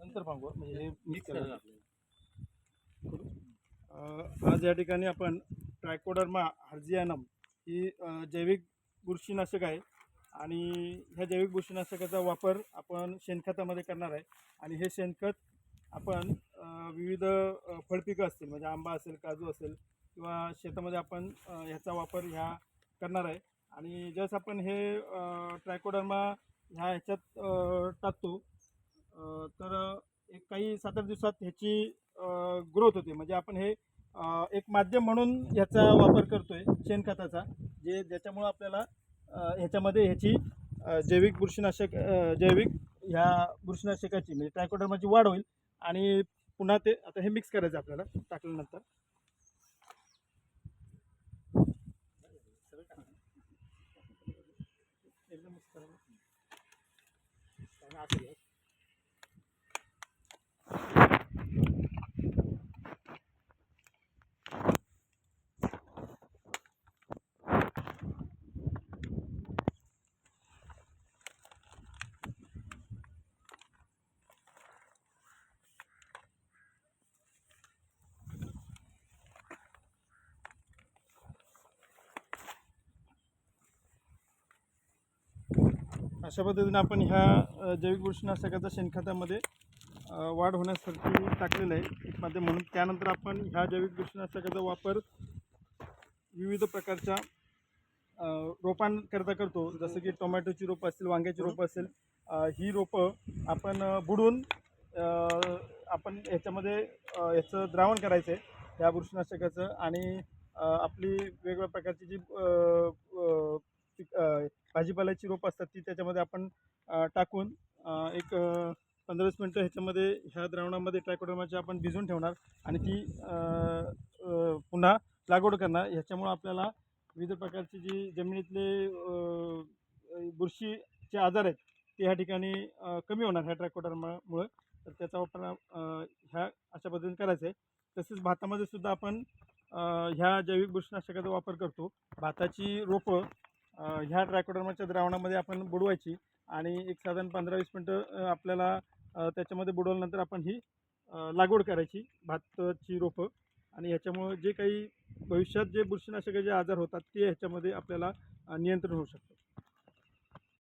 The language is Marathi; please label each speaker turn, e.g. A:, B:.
A: नंतर पांगवा म्हणजे हे मिक्स अ, आज या ठिकाणी आपण ट्रायकोडर्मा हार्जियानम ही जैविक बुरशीनाशक आहे आणि ह्या जैविक बुरशीनाशकाचा वापर आपण शेणखतामध्ये करणार आहे. आणि हे शेणखत आपण विविध फळपिकं असतील म्हणजे आंबा असेल काजू असेल किंवा शेतामध्ये आपण ह्याचा वापर ह्या करणार आहे. आणि जसं आपण हे ट्रायकोडर्मा ह्या ह्याच्यात टाकतो काही सात आठ दिवसात ह्याची ग्रोथ होते. म्हणजे आपण हे एक माध्यम म्हणून ह्याचा वापर करतोय शेणखताचा जे ज्याच्यामुळं आपल्याला ह्याच्यामध्ये ह्याची जैविक बुरशीनाशक जैविक ह्या बुरशीनाशकाची म्हणजे ट्रायकोडर्माची वाढ होईल आणि पुन्हा ते आता हे मिक्स करायचं आपल्याला टाकल्यानंतर. एकदम अशा पद्धतीने आपण ह्या जैविक बुरशीनाशकाचा शेणखतामध्ये वाढ होण्यासाठी टाकलेलं आहे एक माध्यम म्हणून. त्यानंतर आपण ह्या जैविक बुरशीनाशकाचा वापर विविध प्रकारच्या रोपांकरता करतो. जसं की टोमॅटोची रोपं असतील वांग्याची रोपं असेल ही रोपं आपण बुडून आपण ह्याच्यामध्ये ह्याचं द्रावण करायचं आहे ह्या बुरशीनाशकाचं. आणि आपली वेगवेगळ्या प्रकारची जी पिक- भाजीपाल्याची रोपं असतात ती त्याच्यामध्ये आपण टाकून एक पंधरा वीस मिनटं ह्याच्यामध्ये ह्या द्रावणामध्ये ट्रायकोडर्माची आपण भिजवून ठेवणार आणि ती पुन्हा लागवड करणार. ह्याच्यामुळं आपल्याला विविध प्रकारची जी जमिनीतले बुरशीचे आजार आहेत ते ह्या ठिकाणी कमी होणार ह्या ट्रायकोडर्मामुळं. तर त्याचा वापर ह्या अशा पद्धतीने करायचा आहे. तसेच भातामध्ये सुद्धा आपण ह्या जैविक बुरशीनाशकाचा वापर करतो. भाताची रोपं ह्या ट्रायकोडर्माच्या द्रावणामध्ये आपण बुडवायची आणि एक साधारण पंधरा वीस मिनटं आपल्याला त्याच्यामध्ये बुडवल्यानंतर आपण ही लागवड करायची भाताची रोपं. आणि ह्याच्यामुळं जे काही भविष्यात जे बुरशीनाशकाचे आजार होतात ते ह्याच्यामध्ये आपल्याला नियंत्रण होऊ शकतं.